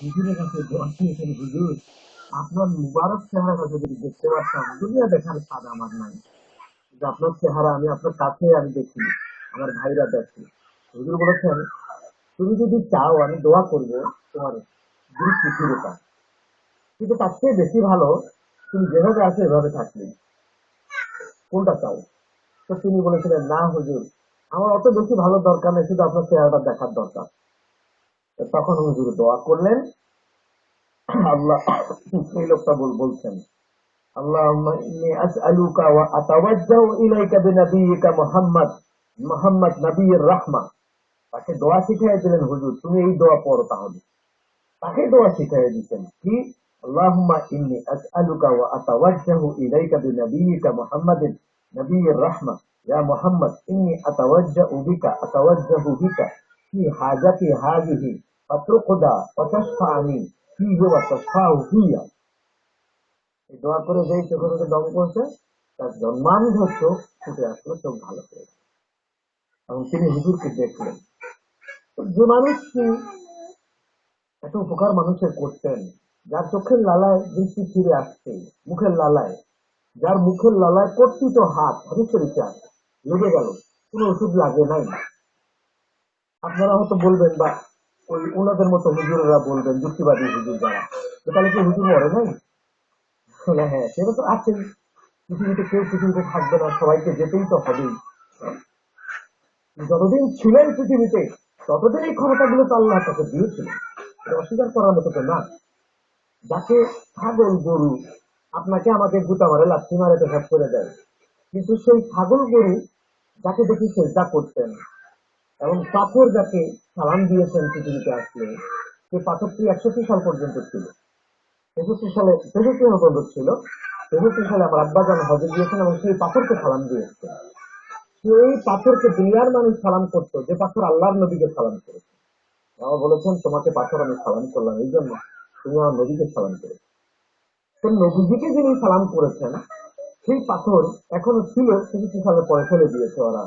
হুজুরের কাছে হুজুর, আপনার মুবারক চেহারাটা যদি দেখতে পারতাম, দুনিয়া দেখার স্বাদ আমার নাই। আপনার চেহারা আমি আপনার কাছে আমি দেখি আমার ভাইরা হুজুর বলেছেন, তুমি যদি চাও, আমি দোয়া করব তোমার দুই কিন্তু তার চেয়ে বেশি ভালো, তুমি যেভাবে আছো, এভাবে থাকলে কোনটা চাও? তো তিনি বলেছিলেন, না হুজুর, আমার অত বেশি ভালো দরকার নেই, শুধু আপনার চেহারাটা দেখার দরকার। তখন হুজুর দোয়া করলেন আল্লাহ এই লোকটা বল বলছেন اللهم إني أسألك وأتوجه إليك بنبيك محمد মোহাম্মদ নবীর রাহমা তাকে দোয়া শিখাই দিলেন হুজুর তুমি এই দোয়া পড়ো তাহলে তাকে দোয়া শিখাই দিতেন কি اللهم إني أسألك وأتوجه إليك بنبيك محمد نبي الرحمة يا محمد إني أتوجه بك أتوجه بك في حاجتي هذه فترقد وتشفعني فيه وتشفع فيا এই দোয়া করে যেই চোখে চোখে দম করছে তার জন্মান্ধ চোখ ফুটে আসলো চোখ ভালো করে এবং তিনি হুজুরকে দেখলেন তো যে মানুষটি এত উপকার মানুষের করতেন যার চোখের লালায় দৃষ্টি ফিরে আসছে মুখের লালায় যার মুখের লালায় কর্তৃত হাত হাদিসের ইতিহাস লেগে গেল কোনো ওষুধ লাগে নাই আপনারা হয়তো বলবেন বা ওই ওনাদের মতো হুজুরেরা বলবেন যুক্তিবাদী হুজুর যারা। তাহলে কি হুজুর মরে নাই? বলে, হ্যাঁ সেটা তো আছেই। পৃথিবীতে কেউ পৃথিবীতে থাকবে না সবাইকে যেতেই তো হবেই। যতদিন ছিলেন পৃথিবীতে ততদিন এই ক্ষমতাগুলো তো আল্লাহ তাকে দিয়েছিলেন। অস্বীকার করার মতো তো না। যাকে ছাগল গরু আপনাকে আমাকে গুতা মারে লাথি মারে পেশাব করে দেয়। কিন্তু সেই ছাগল গরু যাকে দেখি সেজদা করতেন এবং পাথর যাকে সালাম দিয়েছেন পৃথিবীতে আসলে সেই পাথরটি একষট্টি সাল পর্যন্ত ছিল। তেষট্টি সালে তেষট্টি পর্যন্ত ছিল। তেষট্টি সালে আমার আব্বাজান হজে গিয়েছেন এবং সেই পাথরকে সালাম দিয়েছেন। সেই পাথরকে দুনিয়ার মানুষ সালাম করতো, যে পাথর আল্লাহর নবীকে সালাম করেছে। বাবা বলেছেন, তোমাকে পাথর আমি সালাম করলাম, এই জন্য তুমি আমার নবীকে সালাম করেছ। তো নবীজিকে যিনি সালাম করেছেন, সেই পাথর এখনও ছিল তেষট্টি সালে পরে ফেলে দিয়েছে ওরা।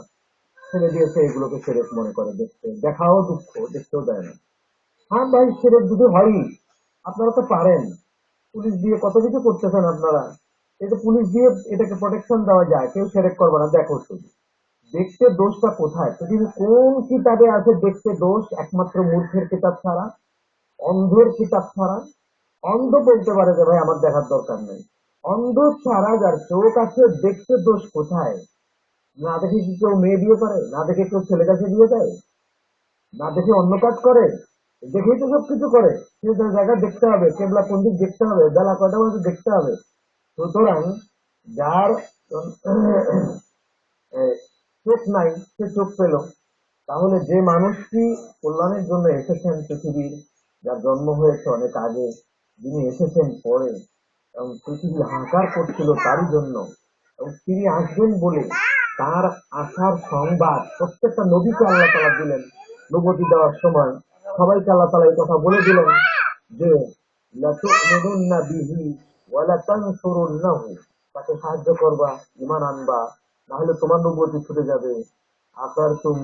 ফেলে দিয়েছে এগুলোকে সেরেক মনে করে দেখতে। দেখাও দুঃখ, দেখতেও দেয় না। হ্যাঁ ভাই সেরেক যদি হয়ই। আপনারা তো পারেন। পুলিশ দিয়ে কত কিছু করতেছেন আপনারা? যে পুলিশ দিয়ে এটাকে প্রোটেকশন দেওয়া যায়, কেউ সেরেক করবে না। দেখো শুধু। দেখতে দোষটা কোথায়? পৃথিবীর কোন কিতাবে আছে দেখতে দোষ? একমাত্র মূর্খের কিতাব ছাড়া? অন্ধের কিতাব ছাড়া? অন্ধ বলতে পারে যে, ভাই, আমার দেখার দরকার নেই। অন্ধ ছাড়া যার চোখ আছে, দেখতে দোষ কোথায়? না দেখে কি কেউ মেয়ে বিয়ে করে? না দেখে কেউ ছেলে কাছে বিয়ে দেয়? না দেখে অন্য কাজ করে? দেখেই তো সব কিছু করে। সে জায়গা দেখতে হবে, কেবলা পন্ডিত দেখতে হবে, বেলা কয়টা বাজে দেখতে হবে। সুতরাং যার চোখ নাই, সে চোখ পেল। তাহলে যে মানুষটি কল্যাণের জন্য এসেছেন পৃথিবীর, যার জন্ম হয়েছে অনেক আগে, যিনি এসেছেন পরে, এবং পৃথিবী হাহাকার করছিল তারই জন্য, এবং তিনি আসবেন বলে তার আসার সংবাদ প্রত্যেকটা নবীকে আল্লাহ তালা দিলেন। নবতি দেওয়ার সময় সবাইকে আল্লাহ তালা এই কথা বলে দিলেন যে তাকে সাহায্য করবা ইমান আনবা, নাহলে তোমার নবতি ছুটে যাবে। আকার তুম